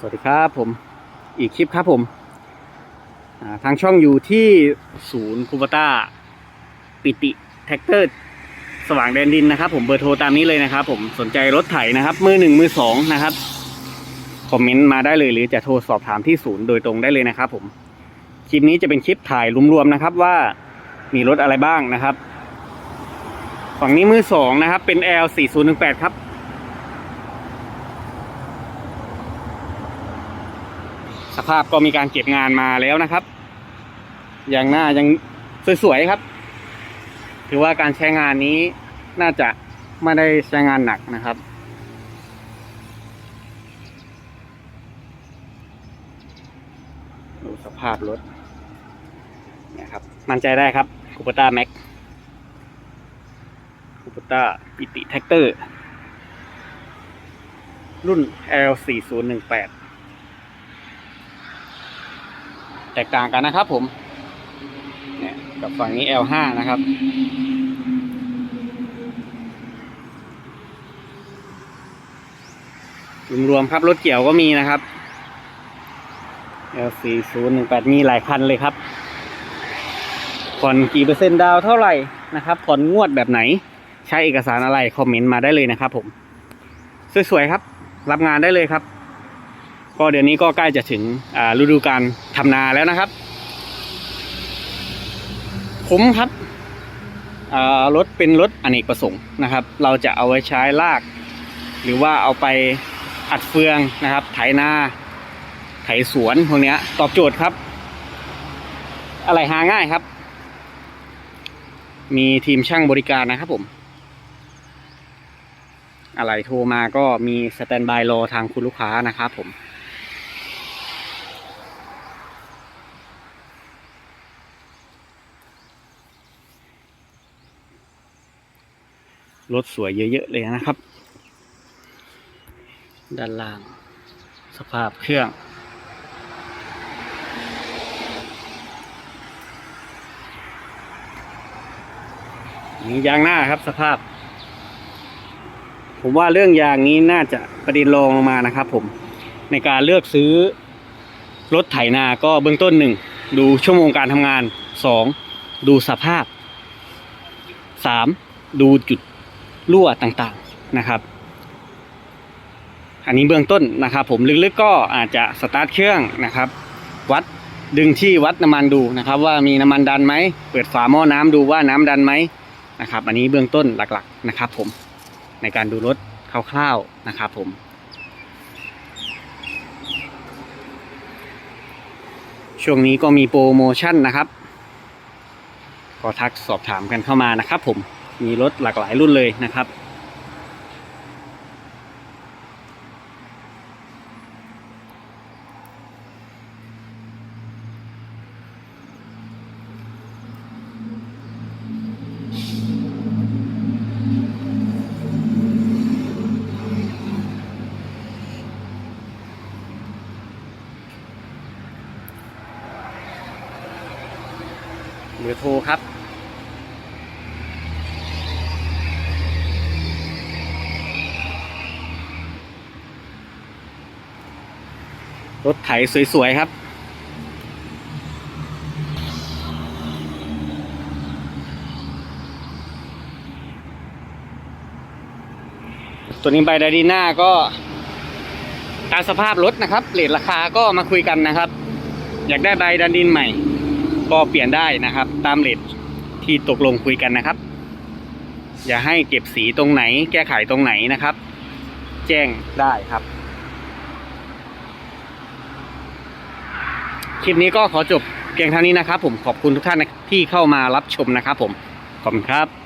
สวัสดีครับผมอีกคลิปครับผมทางช่องอยู่ที่ศูนย์คูปต้าปิติแท็กเตอร์ สว่างแดนดินนะครับ ผมเบอร์โทรตามนี้เลยนะครับ ผมสนใจรถไถนะครับ มือหนึ่งมือสองนะครับคอมเมนต์มาได้เลยหรือจะโทรสอบถามที่ศูนย์โดยตรงได้เลยนะครับ ผมคลิปนี้จะเป็นคลิปถ่ายรวมๆนะครับว่ามีรถอะไรบ้างนะครับ ฝั่งนี้มือสองนะครับ เป็น L 4 0 1 8 ครับ สภาพก็มีการเก็บงานมาแล้วนะครับ อย่างหน้ายังสวยๆครับ ถือว่าการใช้งานนี้น่าจะไม่ได้ใช้งานหนักนะครับ ดูสภาพรถนะครับ มั่นใจได้ครับคูปต้าแม็กคูปต้าปิติแท็กเตอร์ รุ่น L4018 แตกต่างกันนะครับผมเนี่ยกับฝั่งนี้ L5 นะครับ รวมๆครับรถเกี่ยวก็มีนะครับ L4018 มีหลายคันเลยครับ ผ่อนกี่เปอร์เซ็นต์ดาวเท่าไหร่นะครับผ่อนงวดแบบไหน ใช้เอกสารอะไร คอมเมนต์มาได้เลยนะครับผม สวยๆครับ รับงานได้เลยครับ ก็เดี๋ยวนี้ก็ใกล้จะถึงฤดูการทำนาแล้วนะครับผมครับรถเป็นรถอเนกประสงค์นะครับ เราจะเอาไว้ใช้ลาก หรือว่าเอาไปอัดเฟืองนะครับ ไถนาไถสวนพวกนี้ตอบโจทย์ครับ อะไรหาง่ายครับ มีทีมช่างบริการนะครับผม อะไรโทรมาก็มีสแตนบายรอทางคุณลูกค้านะครับผม รถสวยเยอะๆเลยนะครับ ด้านล่าง สภาพเครื่องมียางหน้าครับสภาพ ผมว่าเรื่องยางนี้น่าจะประเด็นรองลงมานะครับผมในการเลือกซื้อรถไถนาก็เบื้องต้นหนึ่งดูชั่วโมงการทำงานสองดูสภาพสามดูจุด รั่วต่างๆนะครับ อันนี้เบื้องต้นนะครับ ผมลึกๆก็อาจจะสตาร์ทเครื่องนะครับ วัดดึงที่วัดน้ำมันดูนะครับ ว่ามีน้ำมันดันไหมเปิดฝาหม้อน้ำดูว่าน้ำดันไหมนะครับ อันนี้เบื้องต้นหลักๆนะครับ ผมในการดูรถคร่าวๆนะครับ ผมช่วงนี้ก็มีโปรโมชั่นนะครับ ก็ทักสอบถามกันเข้ามานะครับผม มีรถหลากหลายรุ่นเลยนะครับ เบอร์โทรครับ รถไถสวย ๆ ครับ ตัวนี้ใบดาดีน่าก็ ตามสภาพรถนะครับเรทราคาก็มาคุยกันนะครับ อยากได้ใบดันดินใหม่ ก็เปลี่ยนได้นะครับ ตามเรทที่ตกลงคุยกันนะครับ อย่าให้เก็บสีตรงไหน แก้ไขตรงไหนนะครับ แจ้งได้ครับ คลิปนี้ก็ขอจบเพียงเท่านี้นะครับผมขอบคุณทุกท่านที่เข้ามารับชมนะครับผมขอบคุณครับ